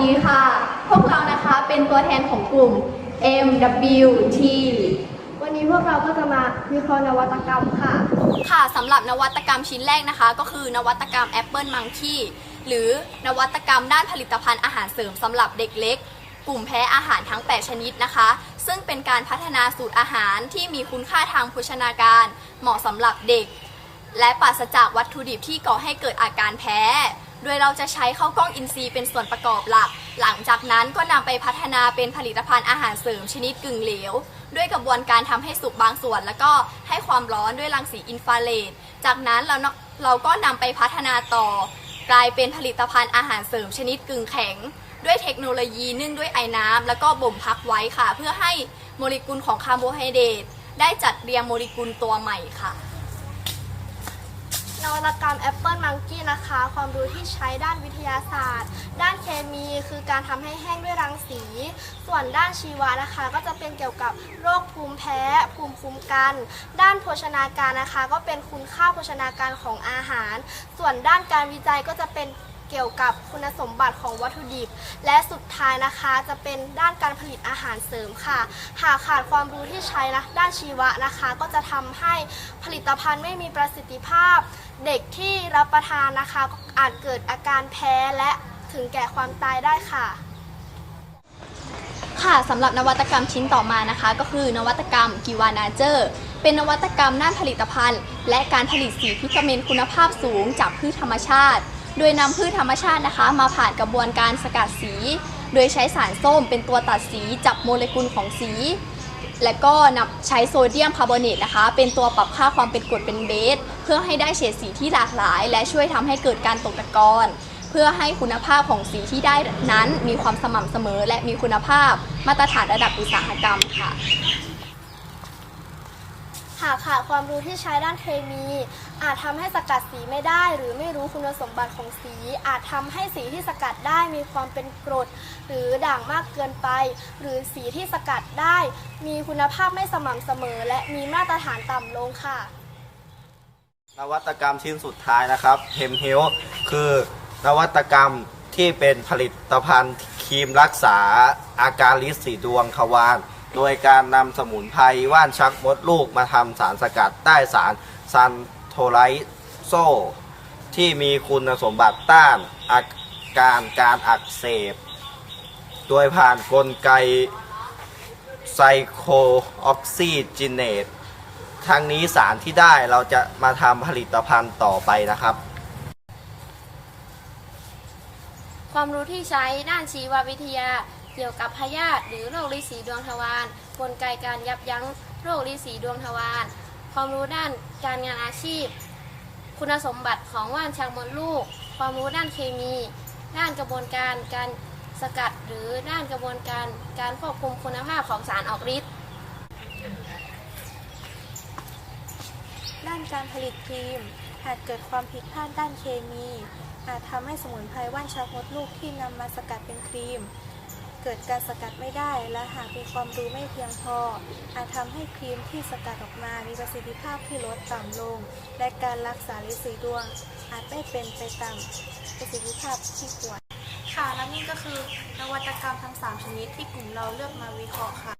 ดีค่ะ พวกเรานะคะเป็นตัวแทนของกลุ่ม MWT วันนี้พวกเราก็จะมาวิเคราะห์นวัตกรรมค่ะ ค่ะสำหรับนวัตกรรมชิ้นแรกนะคะ ก็คือนวัตกรรม Apple Monkey หรือนวัตกรรมด้านผลิตภัณฑ์อาหารเสริมสำหรับเด็กเล็ก กลุ่มแพ้อาหารทั้ง 8 ชนิดนะคะ ซึ่งเป็นการพัฒนาสูตรอาหารที่มีคุณค่าทางโภชนาการ เหมาะสำหรับเด็ก และปราศจากวัตถุดิบที่ก่อให้เกิดอาการแพ้ โดยเราจะใช้ข้าวกล้องอินทรีย์เป็นส่วนประกอบหลัก หลังจากนั้นก็นำไปพัฒนาเป็นผลิตภัณฑ์อาหารเสริมชนิดกึ่งเหลว ด้วยกระบวนการทำให้สุกบางส่วน แล้วก็ให้ความร้อนด้วยรังสีอินฟราเรด จากนั้นเราเราก็นำไปพัฒนาต่อ กลายเป็นผลิตภัณฑ์อาหารเสริมชนิดกึ่งแข็ง ด้วยเทคโนโลยีนึ่งด้วยไอ้น้ำแล้วก็บ่มพักไว้ค่ะ เพื่อให้โมเลกุลของคาร์โบไฮเดรตได้จัดเรียงโมเลกุลตัวใหม่ค่ะ นวัตกรรม Apple Monkey นะคะ ความรู้ที่ใช้ด้านวิทยาศาสตร์ ด้านเคมีคือการทำให้แห้งด้วยรังสี ส่วนด้านชีวะนะคะ ก็จะเป็นเกี่ยวกับโรคภูมิแพ้ ภูมิคุ้มกัน ด้านโภชนาการนะคะ ก็เป็นคุณค่าโภชนาการของอาหาร ส่วนด้านการวิจัยก็จะเป็นเกี่ยวกับคุณสมบัติของวัตถุดิบ และสุดท้ายนะคะจะเป็นด้านการผลิตอาหารเสริมค่ะ หากขาดความรู้ที่ใช้นะด้านชีวะนะคะ ก็จะทำให้ผลิตภัณฑ์ไม่มีประสิทธิภาพ เด็กที่รับประทานนะคะอาจเกิดอาการแพ้และถึงแก่ความตายได้ค่ะ ค่ะสำหรับนวัตกรรมชิ้นต่อมานะคะ ก็คือนวัตกรรมกิวานาเจอร์ เป็นนวัตกรรมด้านผลิตภัณฑ์ และการผลิตสีพิกเมนต์คุณภาพสูงจากพืชธรรมชาติ โดยนำพืชธรรมชาตินะคะ มาผ่านกระบวนการสกัดสี โดยใช้สารส้มเป็นตัวตัดสีจับโมเลกุลของสี และก็นำใช้โซเดียมคาร์บอเนตนะคะ เป็นตัวปรับค่าความเป็นกรดเป็นเบส เพื่อให้ได้เฉดสีที่หลากหลาย และช่วยทำให้เกิดการตกตะกอนเพื่อให้คุณภาพของสีที่ได้นั้นมีความสม่ำเสมอ และมีคุณภาพมาตรฐานระดับอุตสาหกรรมค่ะ หากขาดความรู้ที่ใช้ด้านเคมี อาจทำให้สกัดสีไม่ได้ หรือไม่รู้คุณสมบัติของสี อาจทำให้สีที่สกัดได้มีความเป็นกรด หรือด่างมากเกินไป หรือสีที่สกัดได้ มีคุณภาพไม่สม่ำเสมอ และมีมาตรฐานต่ำลงค่ะ นวัตกรรมชิ้นสุดท้ายนะครับเฮมเฮลคือนวัตกรรมที่เป็นผลิตภัณฑ์ครีมรักษาอาการลิสีดวงทวาร โดยการนำสมุนไพรว่านชักมดลูกมาทำสารสกัดใต้สารซันโทไลโซ ที่มีคุณสมบัติต้านอาการการอักเสบ โดยผ่านนกลไกไซโคออกซิจิเนตทางนี้สารที่ได้เราจะมาทำผลิตภัณฑ์ต่อไปนะครับ ความรู้ที่ใช้ด้านชีววิทยา เกี่ยวกับพยาธิหรือโรคลิสีดวงทวารกลไกการยับยั้งโรคลิสีดวงทวารความรู้ด้านการงานอาชีพ คุณสมบัติของว่านช้างมดลูก ความรู้ด้านเคมี ด้านกระบวนการการสกัดหรือด้านกระบวนการการควบคุมคุณภาพของสารออกฤทธิ์ด้านการผลิตครีมหากเกิดความผิดพลาดด้านเคมี อาจทำให้สมุนไพรว่านชักมดลูกที่นำมาสกัดเป็นครีม เกิดการสกัดไม่ได้ และหากมีความรู้ไม่เพียงพอ อาจทำให้ครีมที่สกัดออกมามีประสิทธิภาพที่ลดต่ำลง และการรักษาลิสีดวง อาจไม่เป็นไปตามประสิทธิภาพที่ควรค่ะและนี่ก็คือนวัตกรรมทั้ง 3 ชนิดที่กลุ่มเราเลือกมาวิเคราะห์ค่ะ